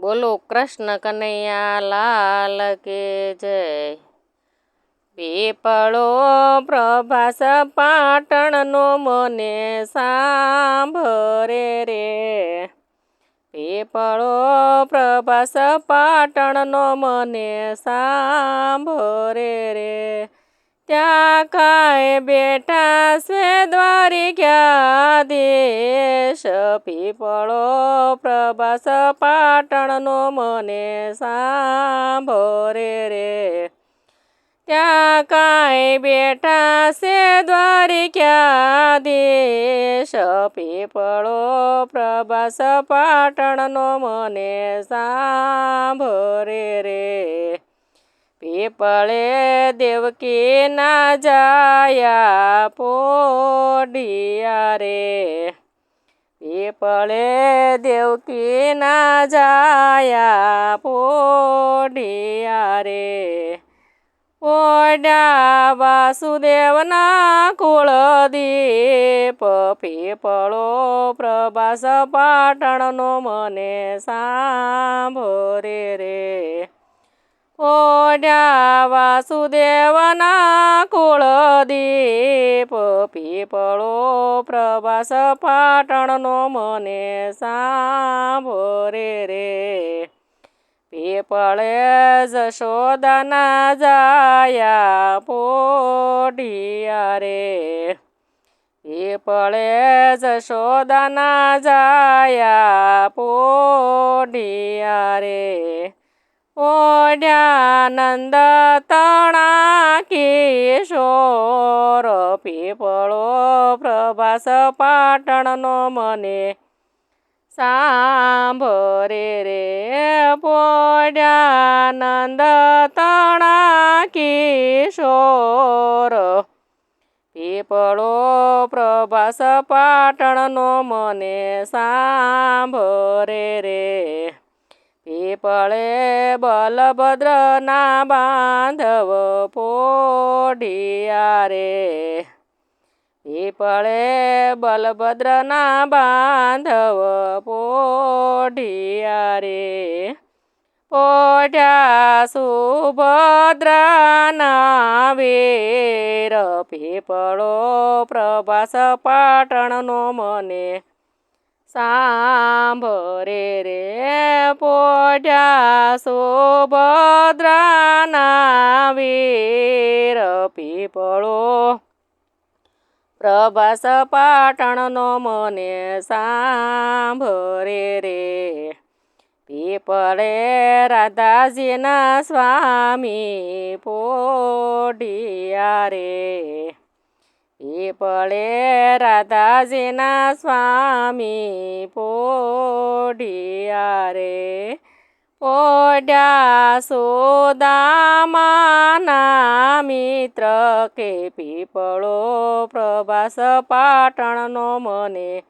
બોલો કૃષ્ણ કનૈયા લાલ કે જય? પીપળો પ્રભાસ પાટણનો મને સાંભરે રે. પીપળો પ્રભાસ પાટણનો મને સાંભરે રે. ત્યાં કાંઈ બેઠા સ્વે દ્વારી ગયા દેશ. પીપળો પ્રભાસ પાટણનો મને સાંભરે રે. ત્યાં કાંઈ બેઠા છે દ્વારી ક્યાં દેશ. પીપળો પ્રભાસ પાટણનો મને સાંભરે રે. પીપળે દેવકી ના જાયા પોડિયા રે પીપળે દેવકી ના જાયા પોડિયા રે ઓડા વાસુદેવના કુળદીપ પીપળો પ્રભાસ પાટણનો મને સાંભરે રે. ઓડ્યા વાસુદેવના કુળદીપ પીપળો પ્રભાસ પાટણનો મને સાંભરે રે પીપળે જશોદાના જાયા પોઢિયા રે પીપળે જશોદાના જાયા પોઢિયા રે ઓઢ્યાનંદ તણા કિશોર પીપળો પ્રભાસ પાટણનો મને સાંભરે રે. પોઢ્યાનંદ તણા કિશોર પીપળો પ્રભાસ પાટણનો મને સાંભરે રે. પીપળે બલભદ્રના બાંધવ પોઢિયા રે. પીપળે બલભદ્રના બાંધવ પોઢિયા રે. પોઢ્યા સુભદ્રાના વીર પીપળો પ્રભાસ પાટણનો મને સાંભરે રે પોઢ્યા સુભદ્રાના વીર પીપળો. પ્રભાસ પાટણનો મને સાંભરે રે. પીપળે રાધાજીના સ્વામી પોઢિયા રે. પીપળે રાધાજીના સ્વામી પોઢિયા રે પોઢ્યા સોદામાના મિત્ર કે પીપળો પ્રભાસ પાટણનો મને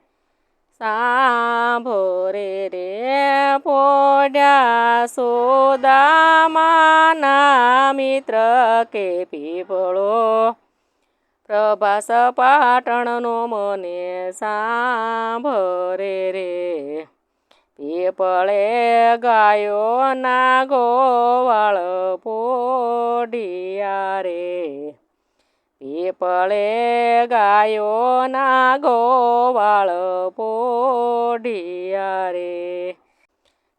સાંભરે રે. પોઢ્યા સોદામાના મિત્ર કે પીપળો પ્રભાસ પાટણનો મને સાંભરે રે. પીપળે ગાયોના ગોવાળ પોઢિયા રે. પીપળે ગાયોના ગોવાળ પોઢિયા રે.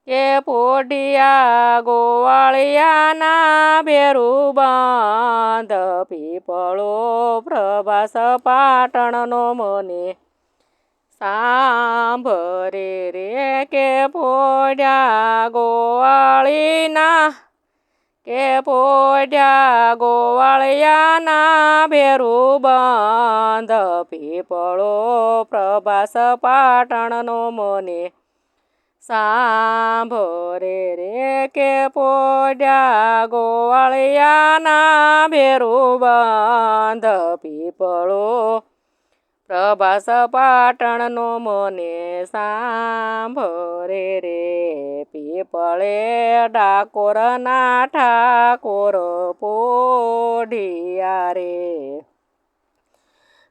કે પોઢિયા ગોવાળિયાના ભેરું બાંધ, પીપળો પ્રભાસ પાટણનો મને સાંભરે રે કે પોઢ્યા ગોવાળીના કે પોઢ્યા ગોવાળિયાના ભેરું બાંધ, પીપળો પ્રભાસ પાટણનો મને સાંભરે રે કે પોડ્યા ગોવાળિયાના ભેરું બંધ પીપળો. પ્રભાસ પાટણનો મને સાંભરે રે પીપળે ડાકોરના ઠાકોર પોઢિયા રે.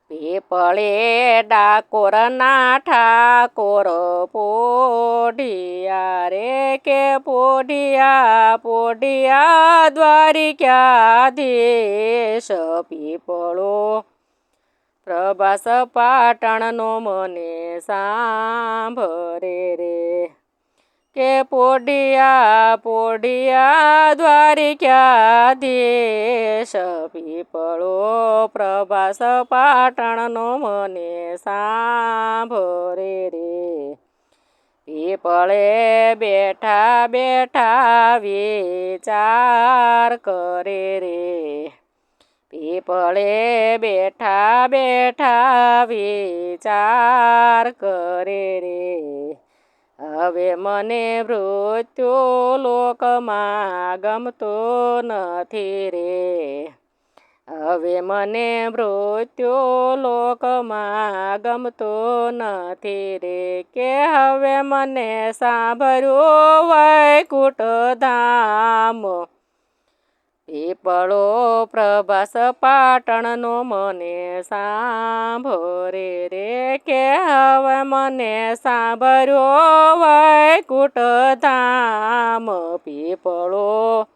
પીપળે ડાકોરના ઠાકોર પોઢિયા રે કે પોઢિયા પોઢિયા દ્વારિકાધીશ પીપળો. પ્રભાસ પાટણનો મને સાંભરે રે. કે પોડિયા પોઢિયા દ્વારિકાધીશ પીપળો પ્રભાસ પાટણનો મને સાંભરે રે. પીપળે બેઠા બેઠા વિચાર કરે રે. પીપળે બેઠા બેઠા વિચાર કરે રે. હવે મને મૃત્યુ લોકમાં ગમતો નથી રે. હવે મને મૃત્યુ લોકમાં ગમતો નથી રે. કે હવે મને સાંભળ્યું વૈકુટ ધામ પીપળો પ્રભાસ પાટણનો મને સાંભરે રે કે હવે મને સાંભળ્યો વૈકુટ ધામ પીપળો.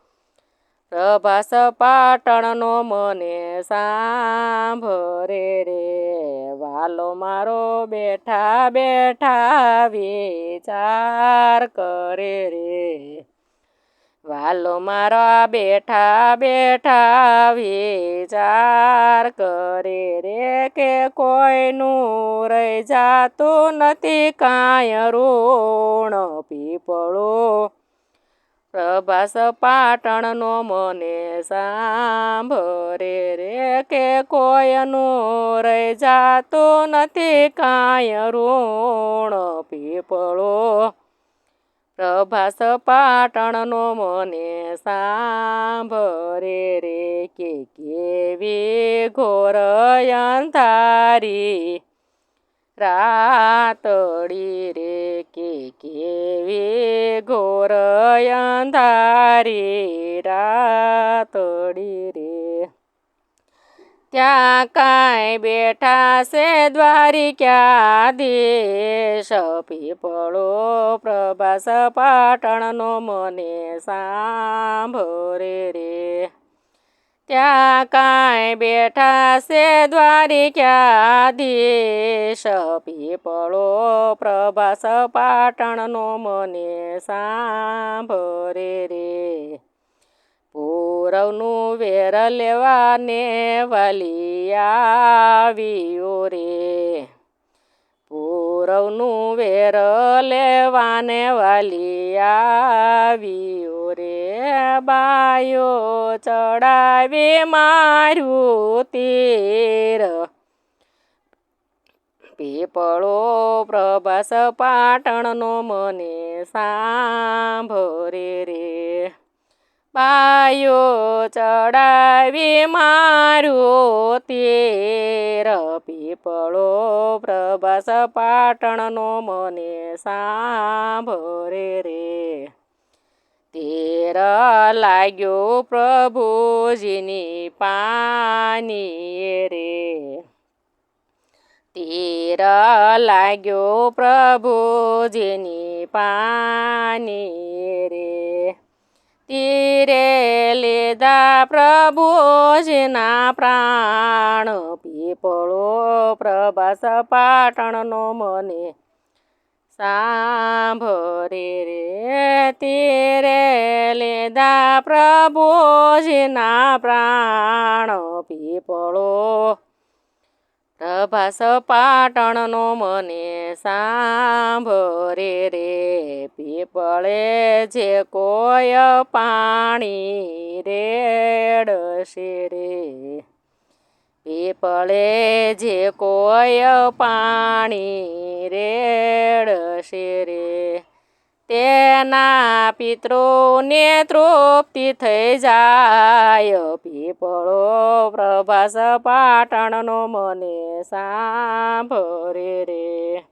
પ્રભાસ પાટણનો મને સાંભરે રે. વાલો મારો બેઠા બેઠા વિચાર કરે રે. વાલો મારા બેઠા બેઠા વિચાર કરે રે કે કોઈનું રહી જાતું નથી કાંઈ ઋણ પીપળો. પ્રભાસ પાટણનો મને સાંભરે રે કે કોઈનું રહી જાતું નથી કાંઈ ઋણ પીપળો. પ્રભાસ પાટણનો મને સાંભરે રે કે કેવી ઘોર અંધારી રાતડી રે કે કેવી ઘોર અંધારી રાતડી રે. ત્યાં કાંઈ બેઠા છે દ્વારિકાધીશ પીપળો પ્રભાસ પાટણનો મને સાંભરે રે. ત્યાં કાંઈ બેઠા છે દ્વારિકાધીશ પીપળો પ્રભાસ પાટણનો મને સાંભરે રે. પૂરવનું વેર લેવાને વાલી આવ્યો રે. પૂરવનું વેર લેવાને વાલી આવ્યો રે. બાયો ચડાવી માર્યું તીર. પીપળો પ્રભાસ પાટણનો મને સાંભરે રે. પાયો ચડાવી મારું તેર પીપળો પ્રભાસ પાટણનો મને સાંભરે રે. તેર લાગ્યો પ્રભુજીની પાની રે. તીર લાગ્યો પ્રભુજીની પાની રે. તીરે લીધા પ્રભુજીના પ્રાણ પીપળો પ્રભાસ પાટણનો મને સાંભરે રે તીરે લીધા પ્રભુજીના પ્રાણ પીપળો પ્રભાસ પાટણનો મને સાંભરે રે, પીપળે જે કોય પાણી રેડશે રે. પીપળે જે કોય પાણી રેડશે રે. તેના પિતૃને તૃપ્તિ થઈ જાય. પીપળો પ્રભાસ પાટણનો મને સાંભરે રે.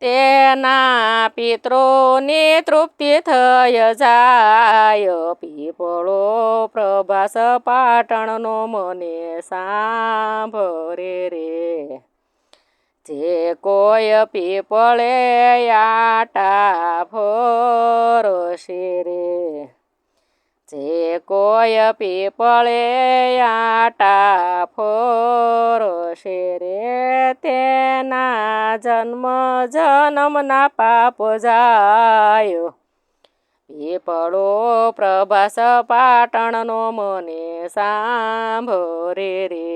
તેના પિતૃની તૃપ્તિ થઈ જાય. પીપળો પ્રભાસ પાટણનો મને સાંભરે રે. જે કોઈ પીપળે આટા ફરશે રે જે કોઈ પીપળે આટા ફરશે રે તેના જન્મ જન્મના પાપ જાય પીપળો પ્રભાસ પાટણનો મને સાંભળે રે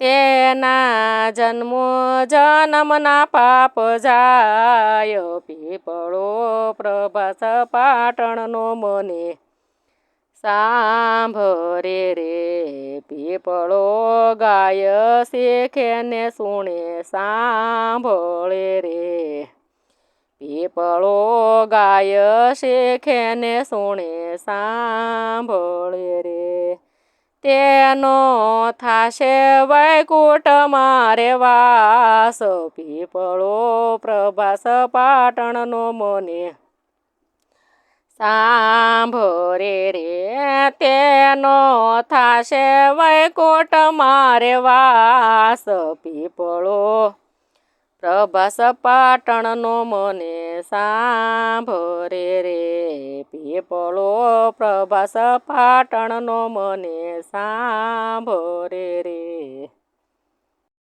તેના જન્મો જન્મના પાપ જાય, પીપળો પ્રભાસ પાટણનો મને સાંભળે રે. પીપળો ગાય શેખે ને સુણે સાંભળે રે. પીપળો ગાય શેખે ને સુણે સાંભળે રે. તેનો થાશે વૈકુટ મારે વાસ, પીપળો પ્રભાસ પાટણનો મને. સાંભરે રે તેનો થાશે વૈકુટ મારે વાસ, પીપળો પ્રભાસ પાટણનો મને સાંભરે રે. પીપળો પ્રભાસ પાટણનો મને સાંભરે રે.